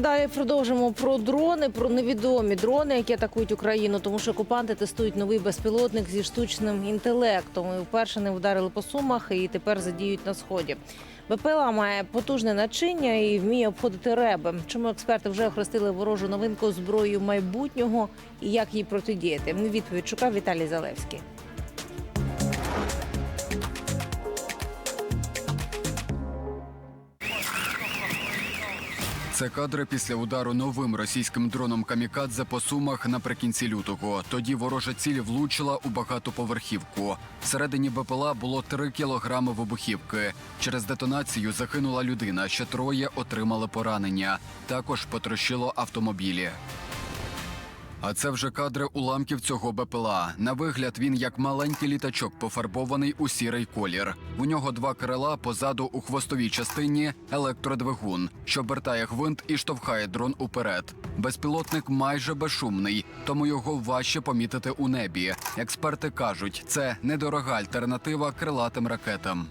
Далі продовжимо про дрони, про невідомі дрони, які атакують Україну, тому що окупанти тестують новий безпілотник зі штучним інтелектом. І вперше не вдарили по сумах і тепер задіють на сході. БПЛА має потужне начиння і вміє обходити реби. Чому експерти вже охрестили ворожу новинку зброєю майбутнього і як їй протидіяти? Відповідь шукав Віталій Залевський. Це кадри після удару новим російським дроном камікадзе по сумах наприкінці лютого. Тоді ворожа ціль влучила у багатоповерхівку. Всередині БПЛА було 3 кілограми вибухівки. Через детонацію загинула людина. Ще троє отримали поранення. Також потрощило автомобілі. А це вже кадри уламків цього БПЛА. На вигляд він як маленький літачок, пофарбований у сірий колір. У нього два крила позаду у хвостовій частині електродвигун, що обертає гвинт і штовхає дрон уперед. Безпілотник майже безшумний, тому його важче помітити у небі. Експерти кажуть, це недорога альтернатива крилатим ракетам.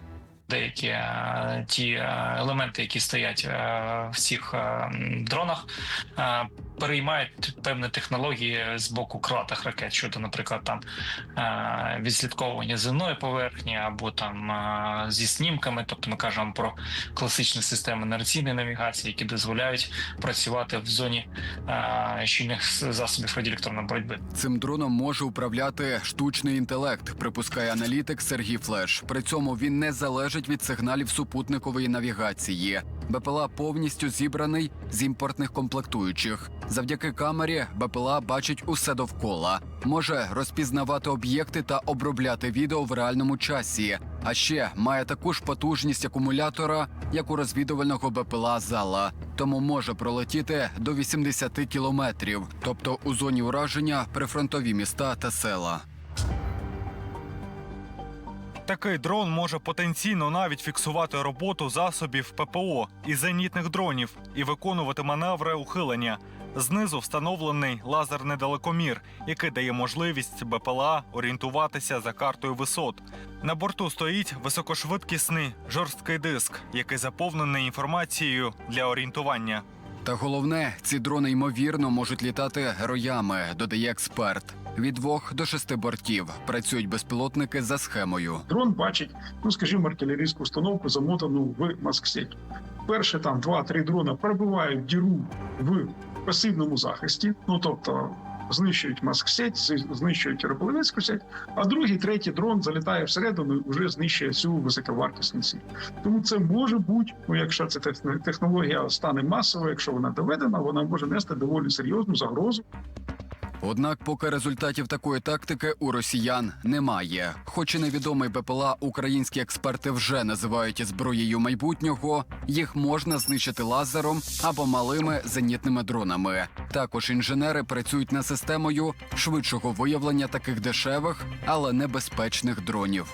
деякі е, ті е, елементи, які стоять е, в цих дронах, переймають певні технології з боку крилатих ракет, щодо, наприклад, там е, відслідковування земної поверхні або там е, зі снімками. Тобто ми кажемо про класичні системи інерційної навігації, які дозволяють працювати в зоні е, щільних засобів радіоелектронної боротьби. Цим дроном може управляти штучний інтелект, припускає аналітик Сергій Флеш. При цьому він не залежить від сигналів супутникової навігації. БПЛА повністю зібраний з імпортних комплектуючих. Завдяки камері БПЛА бачить усе довкола, може розпізнавати об'єкти та обробляти відео в реальному часі. А ще має таку ж потужність акумулятора, як у розвідувального БПЛА зала, тому може пролетіти до 80 кілометрів, тобто у зоні ураження прифронтові міста та села. Такий дрон може потенційно навіть фіксувати роботу засобів ППО і зенітних дронів і виконувати маневри ухилення. Знизу встановлений лазерний далекомір, який дає можливість БПЛА орієнтуватися за картою висот. На борту стоїть високошвидкісний жорсткий диск, який заповнений інформацією для орієнтування. Та головне, ці дрони ймовірно можуть літати героями, додає експерт. Від двох до шести бортів працюють безпілотники за схемою. Дрон бачить, ну скажімо, артилерійську установку замотану в масксеті. Перші там два-три дрона пробивають діру в пасивному захисті, ну тобто знищують масксеть, знищують Рополовецьку сеть, а другий, третій дрон залітає всередину і вже знищує цю високовартісну ціль. Тому це може бути, ну якщо ця техно- технологія стане масовою, якщо вона доведена, вона може нести доволі серйозну загрозу Однак, поки результатів такої тактики у росіян немає. Хоч і невідомий БПЛА, українські експерти вже називають зброєю майбутнього. Їх можна знищити лазером або малими зенітними дронами. Також інженери працюють над системою швидшого виявлення таких дешевих, але небезпечних дронів.